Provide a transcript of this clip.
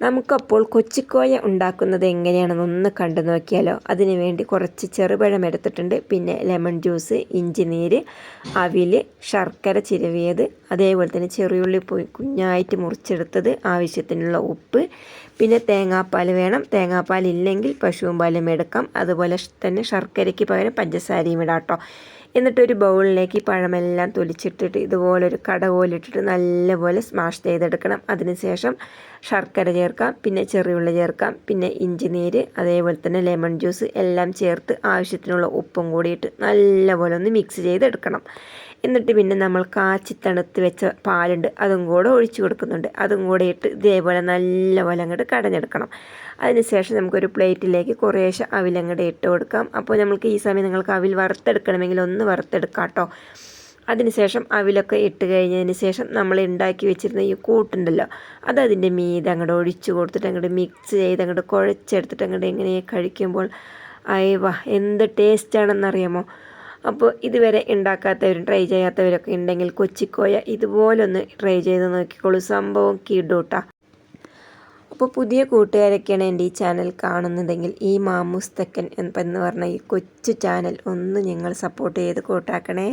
നമുക്കപ്പോൾ കൊച്ചിക്കോയ ഉണ്ടാക്കുന്നത് എങ്ങനെയാണെന്ന് ഒന്ന് കണ്ടു നോക്കിയാലോ. അതിന് വേണ്ടി കുറച്ച് ചെറുപഴം എടുത്തിട്ടുണ്ട്. പിന്നെ ലെമൺ ജ്യൂസ് ഇഞ്ചി നീര് അവിൽ ശർക്കര ചിരവിയത് അതേപോലെ തന്നെ ചെറിയുള്ളി പോയി കുഞ്ഞായിട്ട് മുറിച്ചെടുത്തത് ആവശ്യത്തിനുള്ള ഉപ്പ്. പിന്നെ തേങ്ങാപ്പാൽ വേണം. തേങ്ങാപ്പാൽ ഇല്ലെങ്കിൽ പശുവും പാലും എടുക്കാം. അതുപോലെ തന്നെ ശർക്കരയ്ക്ക് പകരം പഞ്ചസാരയും ഇടാം കേട്ടോ എന്നിട്ടൊരു ബൗളിലേക്ക് ഈ പഴമെല്ലാം തൊലിച്ചിട്ടിട്ട് ഇതുപോലെ ഒരു കട പോലിട്ടിട്ട് നല്ലപോലെ സ്മാഷ് ചെയ്തെടുക്കണം. അതിനുശേഷം ശർക്കര ചേർക്കാം പിന്നെ ചെറിയുള്ളി ചേർക്കാം പിന്നെ ഇഞ്ചി നീര് അതേപോലെ തന്നെ ലെമൺ ജ്യൂസ് എല്ലാം ചേർത്ത് ആവശ്യത്തിനുള്ള ഉപ്പും കൂടിയിട്ട് നല്ലപോലെ ഒന്ന് മിക്സ് ചെയ്തെടുക്കണം. എന്നിട്ട് പിന്നെ നമ്മൾ കാച്ചി തണുത്ത് വെച്ച പാലുണ്ട് അതും കൂടെ ഒഴിച്ചു കൊടുക്കുന്നുണ്ട്. അതും കൂടെ ഇട്ട് ഇതേപോലെ നല്ലപോലെ അങ്ങോട്ട് കടഞ്ഞെടുക്കണം. അതിനുശേഷം നമുക്കൊരു പ്ലേറ്റിലേക്ക് കുറേശ്ശെ അവിലങ്ങോട്ട് ഇട്ട് കൊടുക്കാം. അപ്പോൾ നമ്മൾക്ക് ഈ സമയം നിങ്ങൾക്ക് അവിൽ വറുത്തെടുക്കണമെങ്കിൽ ഒന്ന് വറുത്തെടുക്കാം കേട്ടോ. അതിനുശേഷം അവിലൊക്കെ ഇട്ട് കഴിഞ്ഞതിന് ശേഷം നമ്മൾ ഉണ്ടാക്കി വെച്ചിരുന്ന ഈ കൂട്ടുണ്ടല്ലോ അത് അതിന്റെ മീത് അങ്ങോട്ട് ഒഴിച്ചു കൊടുത്തിട്ട് അങ്ങോട്ട് മിക്സ് ചെയ്ത് അങ്ങോട്ട് കുഴച്ചെടുത്തിട്ട് അങ്ങോട്ട് എങ്ങനെ കഴിക്കുമ്പോൾ അയവ എന്ത് ടേസ്റ്റാണെന്നറിയാമോ അപ്പോൾ ഇതുവരെ ഉണ്ടാക്കാത്തവരും ട്രൈ ചെയ്യാത്തവരൊക്കെ ഉണ്ടെങ്കിൽ കൊച്ചിക്കോയ ഇതുപോലൊന്ന് ട്രൈ ചെയ്ത് നോക്കിക്കോളൂ. സംഭവം കിടൂട്ടാ. അപ്പോൾ പുതിയ കൂട്ടുകാരൊക്കെയാണ് എന്റെ ഈ ചാനൽ കാണുന്നതെങ്കിൽ ഈ മാമുസ്തക്കൻ എന്ന് പറഞ്ഞ ഈ കൊച്ചു ചാനൽ ഒന്ന് നിങ്ങൾ സപ്പോർട്ട് ചെയ്ത് കൂട്ടാക്കണേ.